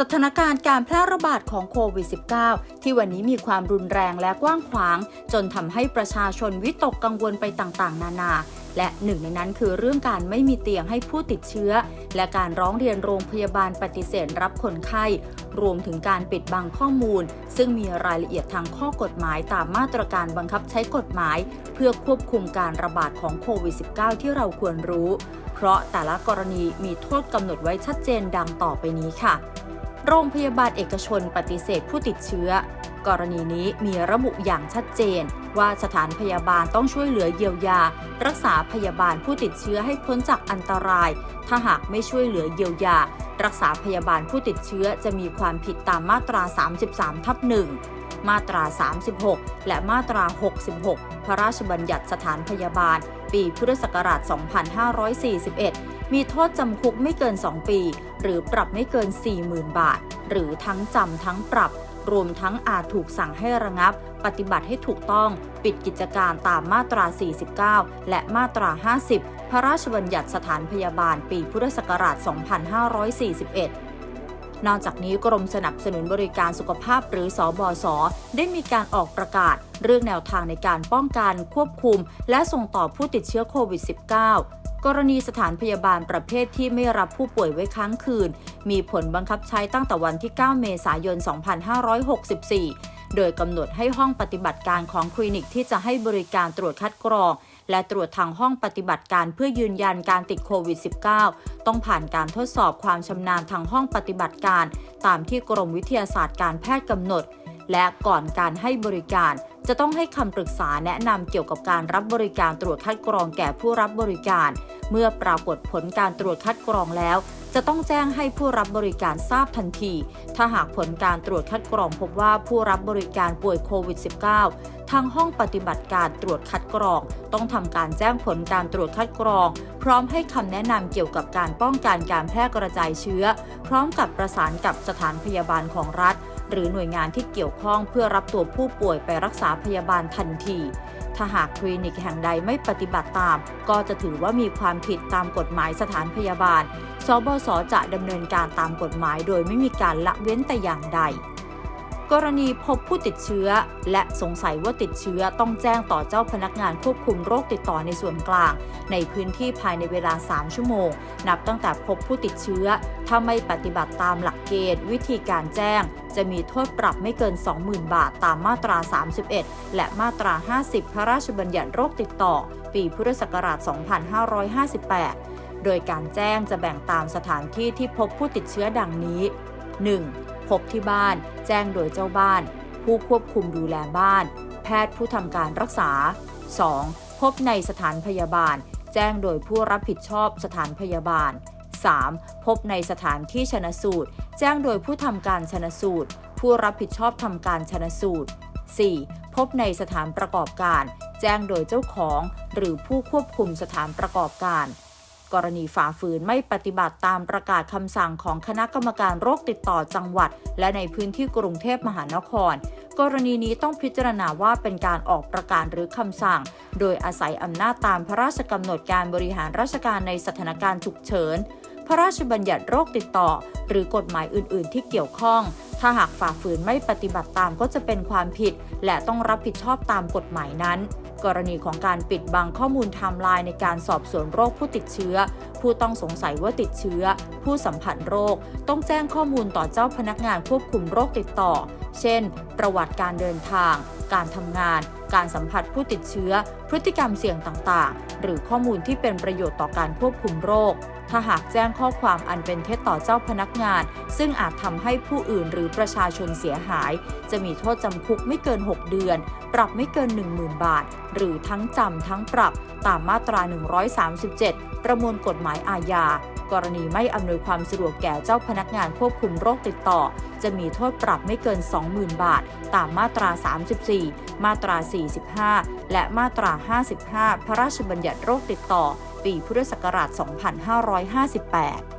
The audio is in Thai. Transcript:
สถานการณ์การแพร่ระบาดของโควิด -19 ที่วันนี้มีความรุนแรงและกว้างขวาง จนทำให้ประชาชนวิตกกังวลไปต่างๆ นานา และหนึ่งในนั้นคือเรื่องการไม่มีเตียงให้ผู้ติดเชื้อ และการร้องเรียนโรงพยาบาลปฏิเสธรับคนไข้ รวมถึงการปิดบังข้อมูล ซึ่งมีรายละเอียดทางข้อกฎหมายตามมาตรการบังคับใช้กฎหมาย เพื่อควบคุมการระบาดของโควิด -19 ที่เราควรรู้ เพราะแต่ละกรณีมีโทษกำหนดไว้ชัดเจนดังต่อไปนี้ค่ะ โรงพยาบาลเอกชนปฏิเสธผู้ติดเชื้อ กรณีนี้มีระบุอย่างชัดเจน ว่าสถานพยาบาลต้องช่วยเหลือเยียวยา รักษาพยาบาลผู้ติดเชื้อให้พ้นจากอันตราย ถ้าหากไม่ช่วยเหลือเยียวยา รักษาพยาบาลผู้ติดเชื้อจะมีความผิดตามมาตรา 33 ทับ1มาตรา 36 และมาตรา 66 พระราชบัญญัติสถานพยาบาล ปีพุทธศักราช 2541 มีโทษจำคุกไม่เกิน 2 ปี หรือปรับไม่เกิน 40,000 บาท หรือทั้งจำทั้งปรับ รวมทั้งอาจถูกสั่งให้ระงับ ปฏิบัติให้ถูกต้อง ปิดกิจการตามมาตรา 49 และมาตรา 50 พระราชบัญญัติสถานพยาบาลปีพุทธศักราช 2541 นอกจากนี้กรมสนับสนุนบริการสุขภาพหรือสอบศได้มีการออกประกาศ เรื่องแนวทางในการป้องกันควบคุม และส่งต่อผู้ติดเชื้อโควิด -19 กรณีสถานพยาบาลประเภทที่ไม่รับผู้ป่วยไว้ค้างคืน มีผลบังคับใช้ตั้งแต่วันที่ 9 เมษายน 2564 โดยกำหนดให้ห้องปฏิบัติการของคลินิกที่จะให้บริการตรวจคัดกรอง และตรวจทางห้องปฏิบัติการเพื่อยืนยันการติดโควิด -19 ต้องผ่านการทดสอบความชำนาญทางห้องปฏิบัติการ ตามที่กรมวิทยาศาสตร์การแพทย์กำหนด และก่อนการให้บริการจะต้องให้คำปรึกษาแนะนำเกี่ยวกับการรับบริการตรวจคัดกรองแก่ผู้รับบริการ เมื่อปรากฏผลการตรวจคัดกรองแล้ว จะต้องแจ้งให้ผู้รับบริการทราบทันที ถ้าหากผลการตรวจคัดกรองพบว่าผู้รับบริการป่วยโควิด -19 ทางห้องปฏิบัติการตรวจคัดกรอง ต้องทำการแจ้งผลการตรวจคัดกรอง พร้อมให้คำแนะนำเกี่ยวกับการป้องกันการแพร่กระจายเชื้อ พร้อมกับประสานกับสถานพยาบาลของรัฐ หรือหน่วยงานที่เกี่ยวข้องเพื่อรับตัวผู้ป่วยไปรักษาพยาบาลทันที ถ้าหากคลินิกแห่งใดไม่ปฏิบัติตาม ก็จะถือว่ามีความผิดตามกฎหมายสถานพยาบาล สบสจะดำเนินการตามกฎหมายโดยไม่มีการละเว้นแต่อย่างใด กรณีพบผู้ติดเชื้อ และสงสัยว่าติดเชื้อต้องแจ้งต่อเจ้าพนักงานควบคุมโรคติดต่อในส่วนกลาง ในพื้นที่ภายในเวลา 3 ชั่วโมง นับตั้งแต่พบผู้ติดเชื้อ ถ้าไม่ปฏิบัติตามหลักเกณฑ์ วิธีการแจ้ง จะมีโทษปรับไม่เกิน 20,000 บาทตามมาตรา 31 และมาตรา 50 พระราชบัญญัติโรคติดต่อ ปีพุทธศักราช 2558 โดยการแจ้งจะแบ่งตามสถานที่ที่พบผู้ติดเชื้อดังนี้ 1. พบที่บ้าน แจ้งโดยเจ้าบ้าน ผู้ควบคุมดูแลบ้าน แพทย์ผู้ทำการรักษา 2. พบในสถานพยาบาล แจ้งโดยผู้รับผิดชอบสถานพยาบาล 3. พบในสถานที่ชนสูตร แจ้งโดยผู้ทำการชนสูตร ผู้รับผิดชอบทำการชนสูตร 4. พบในสถานประกอบการ แจ้งโดยเจ้าของ หรือผู้ควบคุมสถานประกอบการ กรณีฝ่าฝืนไม่ปฏิบัติตามประกาศคำสั่งของคณะกรรมการโรคติดต่อจังหวัด และในพื้นที่กรุงเทพมหานคร กรณีนี้ต้องพิจารณาว่าเป็นการออกประกาศหรือคำสั่ง โดยอาศัยอำนาจตามพระราชกำหนดการบริหารราชการในสถานการณ์ฉุกเฉิน พระราชบัญญัติโรคติดต่อ หรือกฎหมายอื่น ๆ ที่เกี่ยวข้อง ถ้าหากฝ่าฝืนไม่ปฏิบัติตามก็จะเป็นความผิด และต้องรับผิดชอบตามกฎหมายนั้น กรณีของการปิดบังข้อมูลไทม์ไลน์ในการสอบสวนโรคผู้ติดเชื้อ ผู้ต้องสงสัยว่าติดเชื้อ ผู้สัมผัสโรค ต้องแจ้งข้อมูลต่อเจ้าพนักงานควบคุมโรคติดต่อ เช่น ประวัติการเดินทาง การทำงาน การสัมผัสผู้ติดเชื้อ พฤติกรรมเสี่ยงต่างๆ หรือข้อมูลที่เป็นประโยชน์ต่อการควบคุมโรค ถ้าหากแจ้งข้อความอันเป็นเท็จต่อเจ้าพนักงาน ซึ่งอาจทำให้ผู้อื่นหรือประชาชนเสียหาย จะมีโทษจำคุกไม่เกิน 6 เดือน ปรับไม่เกิน 10,000 บาท หรือทั้งจำทั้งปรับตามมาตรา 137 ประมวลกฎหมายอาญา กรณีไม่อำนวยความสะดวกแก่เจ้าพนักงานควบคุมโรคติดต่อ จะมีโทษปรับไม่เกิน 20,000 บาท ตามมาตรา 34 มาตรา 45 และมาตรา 55 พระราชบัญญัติโรคติดต่อ ปีพุทธศักราช 2558